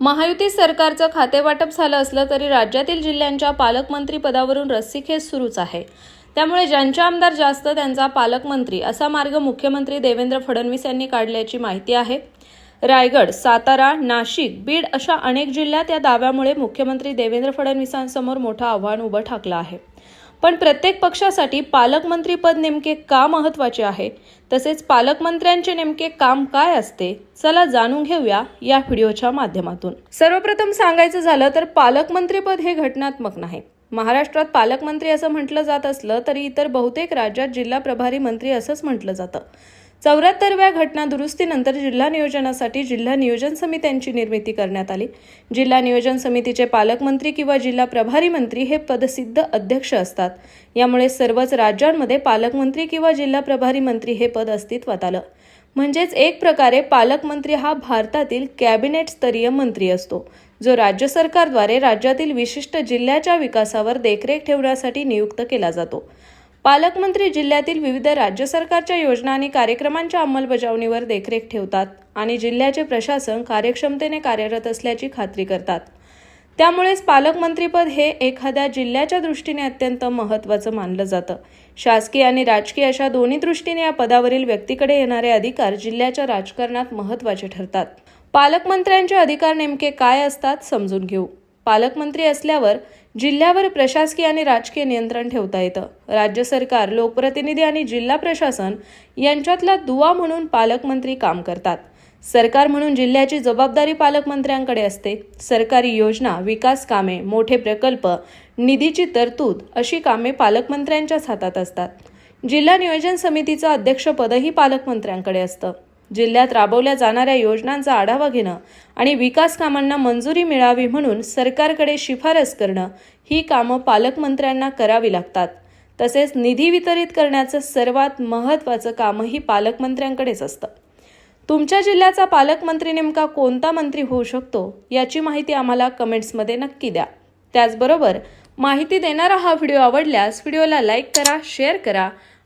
महायुती सरकारचं खातेवाटप झालं असलं तरी राज्यातील जिल्ह्यांच्या पालकमंत्री पदावरून रस्सीखेच सुरूच आहे. त्यामुळे ज्यांचे आमदार जास्त त्यांचा पालकमंत्री असा मार्ग मुख्यमंत्री देवेंद्र फडणवीस यांनी काढल्याची माहिती आहे. रायगड सातारा नाशिक बीड अशा अनेक जिल्ह्यात या दाव्यामुळे मुख्यमंत्री देवेंद्र फडणवीसांसमोर मोठं आव्हान उभं ठाकलं आहे. पण प्रत्येक पक्षासाठी पालकमंत्रीपद नेमके का महत्त्वाचे आहे? तसेच पालकमंत्र्यांचे नेमके काम काय असते? चला जाणून घेऊया या व्हिडिओच्या माध्यमातून. सर्वप्रथम सांगायचं झालं तर पालकमंत्रीपद हे घटनात्मक नाही. महाराष्ट्रात पालकमंत्री असं म्हटलं जात असलं तरी इतर बहुतेक राज्यात जिल्हा प्रभारी मंत्री असंच म्हटलं जातं. चौऱ्याहत्तरव्या घटना दुरुस्तीनंतर जिल्हा नियोजनासाठी जिल्हा नियोजन समित्यांची निर्मिती करण्यात आली. जिल्हा नियोजन समितीचे पालकमंत्री किंवा जिल्हा प्रभारी मंत्री हे पदसिद्ध अध्यक्ष असतात. यामुळे सर्वच राज्यांमध्ये पालकमंत्री किंवा जिल्हा प्रभारी मंत्री हे पद अस्तित्वात आलं. म्हणजेच एक प्रकारे पालकमंत्री हा भारतातील कॅबिनेट स्तरीय मंत्री असतो जो राज्य सरकारद्वारे राज्यातील विशिष्ट जिल्ह्याच्या विकासावर देखरेख ठेवण्यासाठी नियुक्त केला जातो. पालकमंत्री जिल्ह्यातील विविध राज्य सरकारच्या योजना आणि कार्यक्रमांच्या अंमलबजावणीवर देखरेख ठेवतात आणि जिल्ह्याचे प्रशासन कार्यक्षमतेने कार्यरत असल्याची खात्री करतात. त्यामुळेच पालकमंत्रीपद हे एखाद्या जिल्ह्याच्या दृष्टीने अत्यंत महत्त्वाचं मानलं जातं. शासकीय आणि राजकीय अशा दोन्ही दृष्टीने या पदावरील व्यक्तीकडे येणारे अधिकार जिल्ह्याच्या राजकारणात महत्त्वाचे ठरतात. पालकमंत्र्यांचे अधिकार नेमके काय असतात समजून घेऊ. पालकमंत्री असल्यावर जिल्ह्यावर प्रशासकीय आणि राजकीय नियंत्रण ठेवता येतं. राज्य सरकार लोकप्रतिनिधी आणि जिल्हा प्रशासन यांच्यातला दुवा म्हणून पालकमंत्री काम करतात. सरकार म्हणून जिल्ह्याची जबाबदारी पालकमंत्र्यांकडे असते. सरकारी योजना विकास कामे मोठे प्रकल्प निधीची तरतूद अशी कामे पालकमंत्र्यांच्याच हातात असतात. जिल्हा नियोजन समितीचं अध्यक्षपदही पालकमंत्र्यांकडे असतं. जिल्ह्यात राबवल्या जाणाऱ्या योजनांचा आढावा घेणं आणि विकास कामांना मंजुरी मिळावी म्हणून सरकारकडे शिफारस करणं ही कामं पालकमंत्र्यांना करावी लागतात. तसेच निधी वितरित करण्याचं सर्वात महत्त्वाचं कामही पालकमंत्र्यांकडेच असतं. तुमच्या जिल्ह्याचा पालकमंत्री नेमका कोणता मंत्री होऊ शकतो याची माहिती आम्हाला कमेंट्समध्ये नक्की द्या. त्याचबरोबर माहिती देणारा हा व्हिडिओ आवडल्यास व्हिडिओला लाईक करा शेअर करा